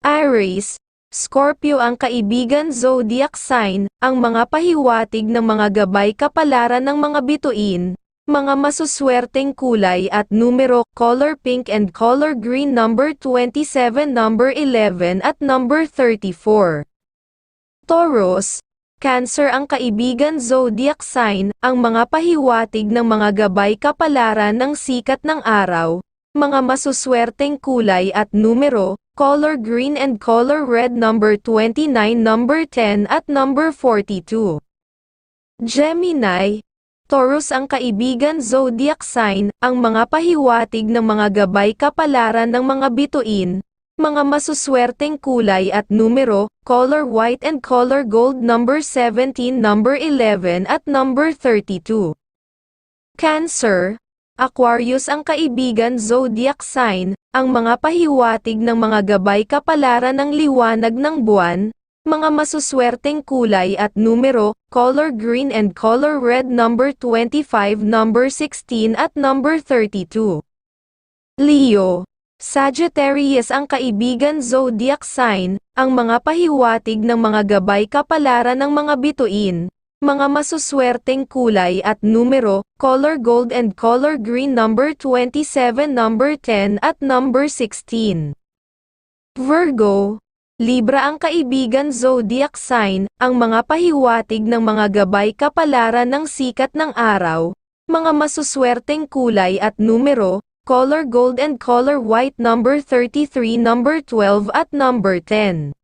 Aries, Scorpio ang kaibigan zodiac sign, ang mga pahiwatig ng mga gabay kapalaran ng mga bituin, mga masuswerteng kulay at numero, color pink and color green number 27, number 11 at number 34. Taurus, Cancer ang kaibigan zodiac sign, ang mga pahiwatig ng mga gabay kapalaran ng sikat ng araw, mga masuswerteng kulay at numero, color green and color red number 29, number 10 at number 42. Gemini, Taurus ang kaibigan zodiac sign, ang mga pahiwatig ng mga gabay kapalaran ng mga bituin, mga masuswerteng kulay at numero, color white and color gold number 17, number 11 at number 32. Cancer, Aquarius ang kaibigan zodiac sign, ang mga pahiwatig ng mga gabay kapalaran ng liwanag ng buwan, mga masuswerteng kulay at numero, color green and color red number 25, number 16 at number 32. Leo, Sagittarius ang kaibigan zodiac sign, ang mga pahiwatig ng mga gabay kapalaran ng mga bituin, mga masuswerteng kulay at numero, color gold and color green number 27, number 10 at number 16. Virgo, Libra ang kaibigan zodiac sign, ang mga pahiwatig ng mga gabay kapalaran ng sikat ng araw, mga masuswerteng kulay at numero, color gold and color white number 33, number 12 at number 10.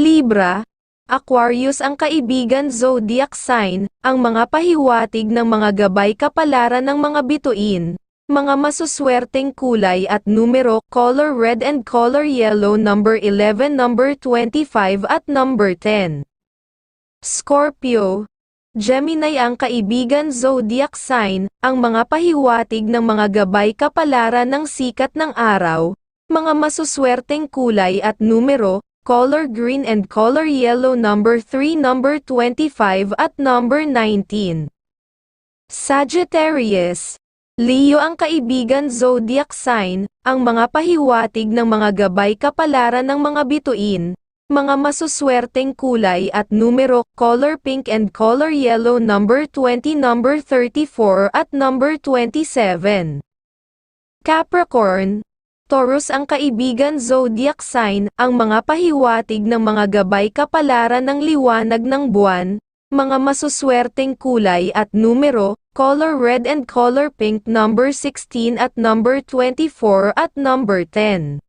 Libra, Aquarius ang kaibigan zodiac sign, ang mga pahiwatig ng mga gabay kapalaran ng mga bituin, mga masuswerteng kulay at numero, color red and color yellow number 11, number 25 at number 10. Scorpio, Gemini ang kaibigan zodiac sign, ang mga pahiwatig ng mga gabay kapalaran ng sikat ng araw, mga masuswerteng kulay at numero, color green and color yellow number 3, number 25 at number 19. Sagittarius, Leo ang kaibigan zodiac sign, ang mga pahiwatig ng mga gabay kapalaran ng mga bituin, mga masuswerteng kulay at numero, color pink and color yellow number 20, number 34 at number 27. Capricorn, Taurus ang kaibigan zodiac sign, ang mga pahiwatig ng mga gabay kapalaran ng liwanag ng buwan, mga masuswerteng kulay at numero, color red and color pink number 16 at number 24 at number 10.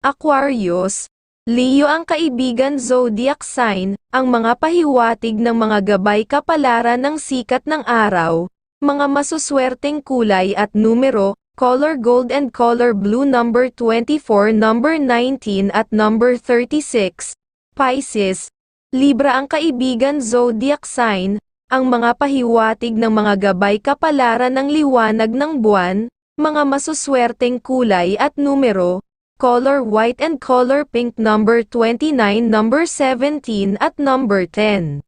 Aquarius, Leo ang kaibigan zodiac sign, ang mga pahiwatig ng mga gabay kapalaran ng sikat ng araw, mga masuswerteng kulay at numero, color gold and color blue number 24, number 19 at number 36. Pisces, Libra ang kaibigan zodiac sign, ang mga pahiwatig ng mga gabay kapalaran ng liwanag ng buwan, mga masuswerteng kulay at numero, color white and color pink number 29, number 17 at number 10.